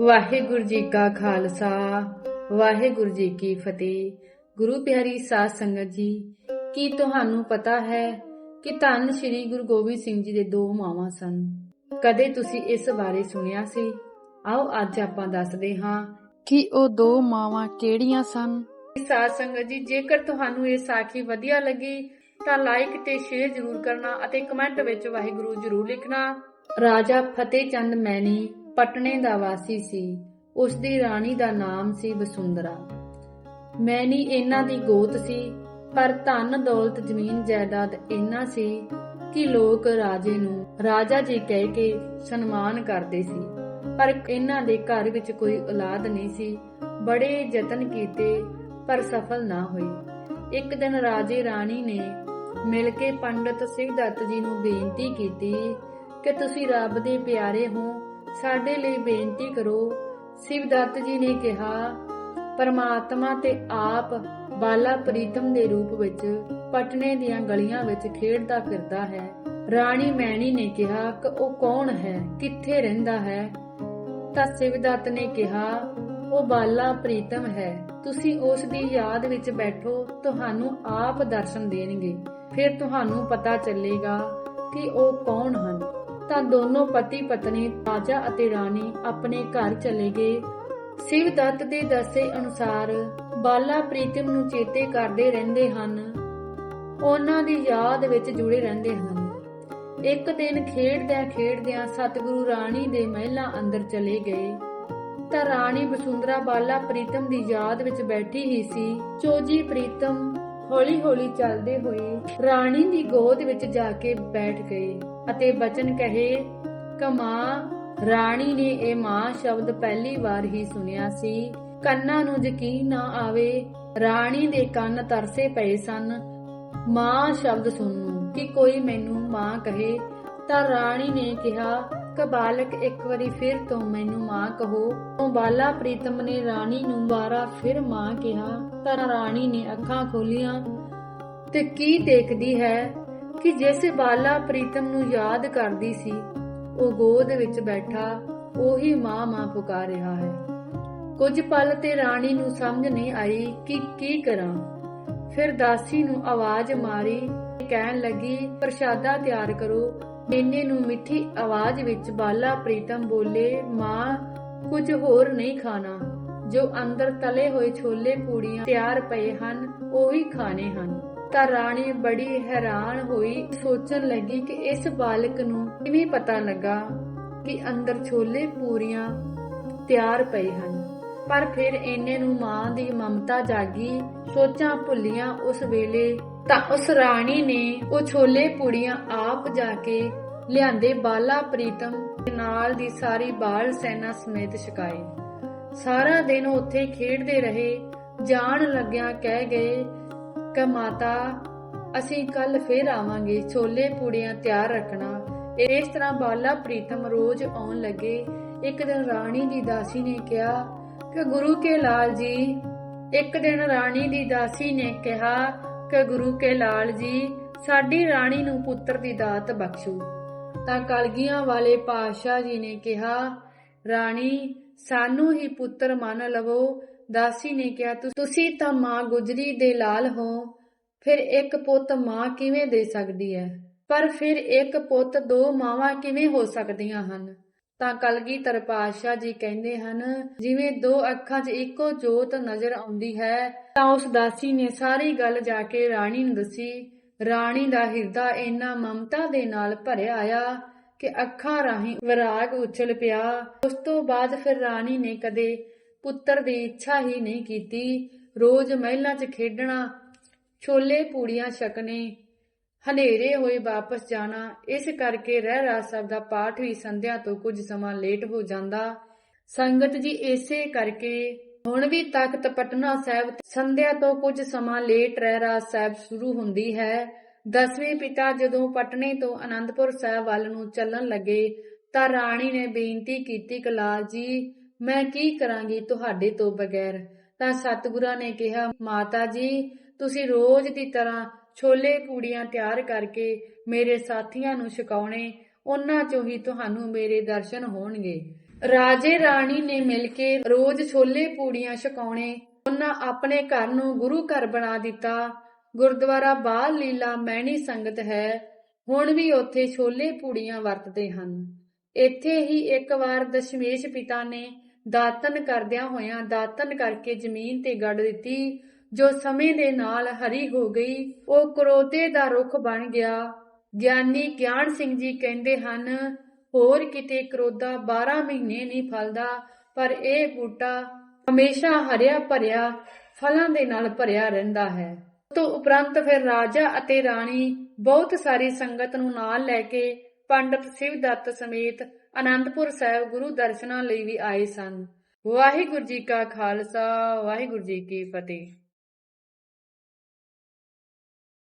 ਵਾਹਿਗੁਰੂ ਜੀ ਕਾ ਖਾਲਸਾ, ਵਾਹਿਗੁਰੂ ਜੀ ਕੀ ਫਤਿਹ। ਗੁਰੂ ਪਿਆਰੀ ਸਾਧ ਸੰਗਤ ਜੀ, ਕੀ ਤੁਹਾਨੂੰ ਪਤਾ ਹੈ ਕਿ ਧੰਨ ਸ਼੍ਰੀ ਗੁਰੂ ਗੋਬਿੰਦ ਸਿੰਘ ਜੀ ਦੇ ਦੋ ਮਾਵਾਂ ਸਨ? ਕਦੇ ਤੁਸੀਂ ਇਸ ਬਾਰੇ ਸੁਣਿਆ ਸੀ? ਆਓ ਅੱਜ ਆਪਾਂ ਦੱਸਦੇ ਹਾਂ ਕਿ ਉਹ ਦੋ ਮਾਵਾਂ ਕਿਹੜੀਆਂ ਸਨ। ਸਾਧ ਸੰਗਤ ਜੀ, ਜੇਕਰ ਤੁਹਾਨੂੰ ਇਹ ਸਾਖੀ ਵਧੀਆ ਲੱਗੀ, ਤਾਂ ਲਾਈਕ ਤੇ ਸ਼ੇਅਰ ਜ਼ਰੂਰ ਕਰਨਾ ਅਤੇ ਕਮੈਂਟ ਵਿੱਚ ਵਾਹਿਗੁਰੂ ਜ਼ਰੂਰ ਲਿਖਣਾ। ਰਾਜਾ ਫਤਿਹ ਚੰਦ ਮੈਣੀ ਪਟਨੇ ਦਾ ਵਾਸੀ ਸੀ ਉਸ ਦੀ ਰਾਣੀ ਦਾ ਨਾਮ ਸੀ ਵਸੁੰਧਰਾ। ਮੈਨੀ ਇਹਨਾਂ ਦੀ ਗੋਤ ਸੀ, ਪਰ ਧਨ ਦੌਲਤ ਜ਼ਮੀਨ ਜਾਇਦਾਦ ਇੰਨਾ ਸੀ ਕਿ ਲੋਕ ਰਾਜੇ ਨੂੰ ਰਾਜਾ ਜੀ ਕਹਿ ਕੇ ਸਨਮਾਨ ਕਰਦੇ ਸੀ। ਪਰ ਇਹਨਾਂ ਦੇ ਘਰ ਵਿੱਚ ਕੋਈ ਔਲਾਦ ਨਹੀਂ ਸੀ, ਬੜੇ ਯਤਨ ਕੀਤੇ ਪਰ ਸਫਲ ਨਾ ਹੋਈ ਇੱਕ ਦਿਨ ਰਾਜੇ ਰਾਣੀ ਨੇ ਮਿਲ ਕੇ ਪੰਡਤ ਦੱਤ ਜੀ ਨੂੰ ਬੇਨਤੀ ਕੀਤੀ ਕਿ ਤੁਸੀਂ ਰੱਬ ਦੇ ਪਿਆਰੇ ਹੋ ਸਾਡੇ ਲਈ ਬੇਨਤੀ ਕਰੋ। ਸਿਵਦੱਤ ਜੀ ਨੇ ਕਿਹਾ, ਪਰਮਾਤਮਾ ਤੇ ਆਪ ਬਾਲਾ ਪ੍ਰੀਤਮ ਦੇ ਰੂਪ ਵਿੱਚ ਪਟਨੇ ਦੀਆਂ ਗਲੀਆਂ ਵਿੱਚ ਖੇਡਦਾ ਫਿਰਦਾ ਹੈ। ਰਾਣੀ ਮੈਣੀ ਨੇ ਕਿਹਾ, ਕਿ ਉਹ ਕੌਣ ਹੈ? ਕਿੱਥੇ ਰਹਿੰਦਾ ਹੈ? ਤਾਂ ਸਿਵਦੱਤ ਨੇ ਕਿਹਾ, ਉਹ ਬਾਲਾ ਪ੍ਰੀਤਮ ਹੈ। ਤੁਸੀਂ ਉਸ ਦੀ ਯਾਦ ਵਿੱਚ ਬੈਠੋ, ਤੁਹਾਨੂੰ ਆਪ ਦਰਸ਼ਨ ਦੇਣਗੇ। ਫਿਰ ਤੁਹਾਨੂੰ ਪਤਾ ਚੱਲੇਗਾ ਕਿ ਉਹ ਕੌਣ ਹਨ। ਤਾਂ ਦੋਨੋਂ ਪਤੀ ਪਤਨੀ, ਰਾਜਾ ਅਤੇ ਰਾਣੀ ਆਪਣੇ ਘਰ ਚਲੇ ਗਏ। ਸਿਵਦੱਤ ਦੇ ਦੱਸੇ ਅਨੁਸਾਰ ਬਾਲਾ ਪ੍ਰੀਤਮ ਨੂੰ ਚੇਤੇ ਕਰਦੇ ਰਹਿੰਦੇ ਹਨ। ਉਹਨਾਂ ਦੀ ਯਾਦ ਵਿੱਚ ਜੁੜੇ ਰਹਿੰਦੇ ਹਨ। ਇੱਕ ਦਿਨ ਖੇਡਦਿਆਂ ਖੇਡਦਿਆਂ ਸਤਿਗੁਰੂ ਰਾਣੀ ਦੇ ਮਹਿਲਾਂ ਅੰਦਰ ਚਲੇ ਗਏ। ਤਾਂ ਰਾਣੀ ਬਸੁੰਦਰਾ ਬਾਲਾ ਪ੍ਰੀਤਮ ਦੀ ਯਾਦ ਵਿੱਚ ਬੈਠੀ ਹੀ ਸੀ। ਚੋਜੀ ਪ੍ਰੀਤਮ ਹੌਲੀ ਹੌਲੀ ਚੱਲਦੇ ਹੋਏ ਰਾਣੀ ਦੀ ਗੋਦ ਵਿੱਚ ਜਾ ਕੇ ਬੈਠ ਗਏ। ਅਤੇ ਬਚਨ ਕਹੇ, ਕਮਾ, ਰਾਣੀ ਨੇ ਇਹ ਮਾਂ ਸ਼ਬਦ ਪਹਿਲੀ ਵਾਰ ਹੀ ਸੁਣਿਆ ਸੀ। ਕੰਨਾਂ ਨੂੰ ਯਕੀਨ ਨਾ ਆਵੇ, ਰਾਣੀ ਦੇ ਕੰਨ ਤਰਸੇ ਪਏ ਸਨ। ਮਾਂ ਸ਼ਬਦ ਸੁਣਨ ਕਿ ਕੋਈ ਮੈਨੂੰ ਮਾਂ ਕਹੇ, ਤਾਂ ਰਾਣੀ ਨੇ ਕਿਹਾ, ਕਿ ਬਾਲਕ ਇੱਕ ਵਾਰੀ ਫਿਰ ਤੋਂ ਮੈਨੂੰ ਮਾਂ ਕਹੋ। ਉਹ ਬਾਲਾ ਪ੍ਰੀਤਮ ਨੇ ਰਾਣੀ ਨੂੰ ਬਾਰਾ ਫਿਰ ਮਾਂ ਕਿਹਾ, ਤਾਂ ਰਾਣੀ ਨੇ ਅੱਖਾਂ ਖੋਲੀਆਂ ਤੇ ਕੀ ਦੇਖਦੀ ਹੈ? ਕਿ ਜਿਸ ਬਾਲਾ ਪ੍ਰੀਤਮ ਨੂੰ ਯਾਦ ਕਰਦੀ ਸੀ, ਉਹ ਗੋਦ ਵਿੱਚ ਬੈਠਾ, ਉਹੀ ਮਾਂ ਮਾਂ ਪੁਕਾਰ ਰਿਹਾ ਹੈ। ਕੁਝ ਪਲ ਤੇ ਰਾਣੀ ਨੂੰ ਸਮਝ ਨਹੀਂ ਆਈ ਕਿ ਕੀ ਕਰਾਂ। ਫਿਰ ਦਾਸੀ ਨੂੰ ਆਵਾਜ਼ ਮਾਰੀ, ਕਹਿਣ ਲੱਗੀ, ਪ੍ਰਸ਼ਾਦਾ ਤਿਆਰ ਕਰੋ। ਇੰਨੇ ਨੂੰ ਮਿੱਠੀ ਆਵਾਜ਼ ਵਿੱਚ ਬਾਲਾ ਪ੍ਰੀਤਮ ਬੋਲੇ, ਮਾਂ, ਕੁਝ ਹੋਰ ਨਹੀਂ ਖਾਣਾ। ਜੋ ਅੰਦਰ ਤਲੇ ਹੋਏ ਛੋਲੇ ਪੂੜੀਆਂ ਤਿਆਰ ਪਏ ਹਨ, ਉਹੀ ਖਾਣੇ ਹਨ। ਤਾਂ ਰਾਣੀ ਬੜੀ ਹੈਰਾਨ ਹੋਈ, ਸੋਚਣ ਲੱਗੀ ਕਿ ਇਸ ਬਾਲਕ ਨੂੰ ਕਿਵੇਂ ਪਤਾ ਲੱਗਾ ਕਿ ਅੰਦਰ ਛੋਲੇ ਪੂਰੀਆਂ ਤਿਆਰ ਪਏ ਹਨ। ਪਰ ਫਿਰ ਇੰਨੇ ਨੂੰ ਮਾਂ ਦੀ ਮਮਤਾ ਜਾਗੀ, ਸੋਚਾਂ ਭੁੱਲੀਆਂ ਉਸ ਵੇਲੇ। ਤਾਂ ਉਸ ਰਾਣੀ ਨੇ ਉਹ ਛੋਲੇ ਪੂੜੀਆਂ ਆਪ ਜਾ ਕੇ ਲਿਆਂਦੇ ਬਾਲਾ ਪ੍ਰੀਤਮ ਨਾਲ ਦੀ ਸਾਰੀ ਬਾਲ ਸੈਨਾ ਸਮੇਤ ਛਕਾਏ ਸਾਰਾ ਦਿਨ ਉਹ ਉੱਥੇ ਖੇਡਦੇ ਰਹੇ, ਜਾਣ ਲੱਗਿਆ ਕਹਿ ਗਏ ਕਿ ਮਾਤਾ, ਅਸੀਂ ਕੱਲ ਫੇਰ ਆਵਾਂਗੇ, ਛੋਲੇ ਪੂੜੀਆਂ ਤਿਆਰ ਰੱਖਣਾ। ਇਸ ਤਰ੍ਹਾਂ ਬਾਲਾ ਪ੍ਰੀਤਮ ਰੋਜ਼ ਆਉਣ ਲੱਗੇ। ਇੱਕ ਦਿਨ ਰਾਣੀ ਦੀ ਦਾਸੀ ਨੇ ਕਿਹਾ ਕਿ ਗੁਰੂ ਕੇ ਲਾਲ ਜੀ, ਇੱਕ ਦਿਨ ਰਾਣੀ ਦੀ ਦਾਸੀ ਨੇ ਕਿਹਾ ਕਿ ਗੁਰੂ ਕੇ ਲਾਲ ਜੀ, ਸਾਡੀ ਰਾਣੀ ਨੂੰ ਪੁੱਤਰ ਦੀ ਦਾਤ ਬਖਸ਼ੋ। ਤਾਂ ਕਲਗੀਆਂ ਵਾਲੇ ਪਾਤਸ਼ਾਹ ਜੀ ਨੇ ਕਿਹਾ, ਰਾਣੀ, ਸਾਨੂੰ ਹੀ ਪੁੱਤਰ ਮੰਨ ਲਵੋ ਦਾਸੀ ਨੇ ਕਿਹਾ ਤੁਸੀਂ ਤਾਂ ਮਾਂ ਗੁਜਰੀ ਦੇ ਲਾਲ ਹੋ, ਫਿਰ ਇੱਕ ਪੁੱਤ ਮਾਂ ਕਿਵੇਂ ਦੇ ਸਕਦੀ ਹੈ ਪਰ ਫਿਰ ਇੱਕ ਪੁੱਤ ਦੋ ਮਾਵਾਂ ਕਿਵੇਂ ਹੋ ਸਕਦੀਆਂ ਹਨ? ਤਾਂ ਕਲਗੀਧਰ ਪਾਤਸ਼ਾਹ ਜੀ ਕਹਿੰਦੇ ਹਨ, ਜਿਵੇਂ ਦੋ ਅੱਖਾਂ 'ਚ ਇੱਕੋ ਜੋਤ ਨਜ਼ਰ ਆਉਂਦੀ ਹੈ, ਤਾਂ ਉਸ ਦਾਸੀ ਨੇ ਸਾਰੀ ਗੱਲ ਜਾ ਕੇ ਰਾਣੀ ਨੂੰ ਦੱਸੀ। ਰਾਣੀ ਦਾ ਹਿਰਦਾ ਇੰਨਾ ਮਮਤਾ ਦੇ ਨਾਲ ਭਰਿਆ ਆਇਆ ਕਿ ਅੱਖਾਂ ਰਾਹੀਂ ਵਿਰਾਗ ਉਛਲ ਪਿਆ। ਉਸ ਤੋਂ ਬਾਅਦ ਫਿਰ ਰਾਣੀ ਨੇ ਕਦੇ ਪੁੱਤਰ ਦੀ ਇੱਛਾ ਹੀ ਨਹੀਂ ਕੀਤੀ। ਰੋਜ਼ ਮਹਿਲਾਂ 'ਚ ਖੇਡਣਾ, ਛੋਲੇ ਪੂੜੀਆਂ ਛਕਣੇ, ਹਨੇਰੇ ਹੋਏ ਵਾਪਸ ਜਾਣਾ, ਇਸ ਕਰਕੇ ਰਹਿ ਰਾਸ ਸਾਹਿਬ ਦਾ ਪਾਠ ਵੀ ਸੰਧਿਆ ਤੋਂ ਕੁਝ ਸਮਾਂ ਲੇਟ ਹੋ ਜਾਂਦਾ। ਸੰਗਤ ਜੀ ਇਸੇ ਕਰਕੇ ਹੁਣ ਵੀ ਤਖਤ ਪਟਨਾ ਸਾਹਿਬ ਸੰਧਿਆ ਤੋਂ ਕੁਝ ਸਮਾਂ ਲੇਟ ਰਹਿ ਰਾਜ ਸਾਹਿਬ ਸ਼ੁਰੂ ਹੁੰਦੀ ਹੈ। ਦਸਵੇਂ ਪਿਤਾ ਜਦੋਂ ਪਟਨੇ ਤੋਂ ਅਨੰਦਪੁਰ ਸਾਹਿਬ ਵੱਲ ਨੂੰ ਚੱਲਣ ਲੱਗੇ ਤਾਂ ਰਾਣੀ ਨੇ ਬੇਨਤੀ ਕੀਤੀ ਕਿ ਜੀ ਮੈਂ ਕੀ ਕਰਾਂਗੀ ਤੁਹਾਡੇ ਤੋਂ ਬਗੈਰ? ਤਾਂ ਸਤਿਗੁਰਾਂ ਨੇ ਕਿਹਾ, ਮਾਤਾ ਜੀ, ਤੁਸੀਂ ਰੋਜ਼ ਦੀ ਤਰ੍ਹਾਂ ਛੋਲੇ ਪੂੜੀਆਂ ਤਿਆਰ ਕਰਕੇ ਮੇਰੇ ਸਾਥੀਆਂ ਨੂੰ ਛਕਾਉਣੇ, ਉਹਨਾਂ ਚੋਂ ਹੀ ਤੁਹਾਨੂੰ ਮੇਰੇ ਦਰਸ਼ਨ ਹੋਣਗੇ। ਰਾਜੇ ਰਾਣੀ ਨੇ ਮਿਲ ਕੇ ਰੋਜ਼ ਛੋਲੇ ਪੂੜੀਆਂ ਛਕਾਉਣੇ, ਉਹਨਾਂ ਆਪਣੇ ਘਰ ਨੂੰ ਗੁਰੂ ਘਰ ਬਣਾ ਦਿੱਤਾ। ਗੁਰਦੁਆਰਾ ਬਾਲ ਲੀਲਾ ਮੈਣੀ ਸੰਗਤ ਹੈ, ਹੁਣ ਵੀ ਉੱਥੇ ਛੋਲੇ ਪੂੜੀਆਂ ਵਰਤਦੇ ਹਨ। ਇੱਥੇ ਹੀ ਇੱਕ ਵਾਰ ਦਸ਼ਮੇਸ਼ ਪਿਤਾ ਨੇ ਦਾਤਨ ਕਰਦਿਆਂ ਹੋਇਆਂ ਦਾਤਨ ਕਰਕੇ ਜ਼ਮੀਨ ਤੇ ਗੱਡ ਦਿੱਤੀ। ਜੋ ਸਮੇਂ ਦੇ ਨਾਲ ਹਰੀ ਹੋ ਗਈ, ਉਹ ਕਰੋਤੇ ਦਾ ਰੁੱਖ ਬਣ ਗਿਆ। ਗਿਆਨੀ ਗਿਆਨ ਸਿੰਘ ਜੀ ਕਹਿੰਦੇ ਹਨ, ਹੋਰ ਕਿਤੇ ਕਰੋਦਾ 12 ਮਹੀਨੇ ਨਹੀਂ ਫਲਦਾ, ਪਰ ਇਹ ਬੂਟਾ ਹਮੇਸ਼ਾ ਹਰਿਆ ਭਰਿਆ, ਫਲਾਂ ਦੇ ਨਾਲ ਭਰਿਆ ਰਹਿੰਦਾ ਹੈ। ਤੋਂ ਉਪਰੰਤ ਫਿਰ ਰਾਜਾ ਅਤੇ ਰਾਣੀ ਬਹੁਤ ਸਾਰੀ ਸੰਗਤ ਨੂੰ ਨਾਲ ਲੈ ਕੇ ਪੰਡਤ ਸਿਵਦੱਤ ਸਮੇਤ ਅਨੰਦਪੁਰ ਸਾਹਿਬ ਗੁਰੂ ਦਰਸ਼ਨਾਂ ਲਈ ਵੀ ਆਏ ਸਨ। ਵਾਹਿਗੁਰੂ ਜੀ ਕਾ ਖਾਲਸਾ, ਵਾਹਿਗੁਰੂ ਜੀ ਕੀ ਫਤਿਹ।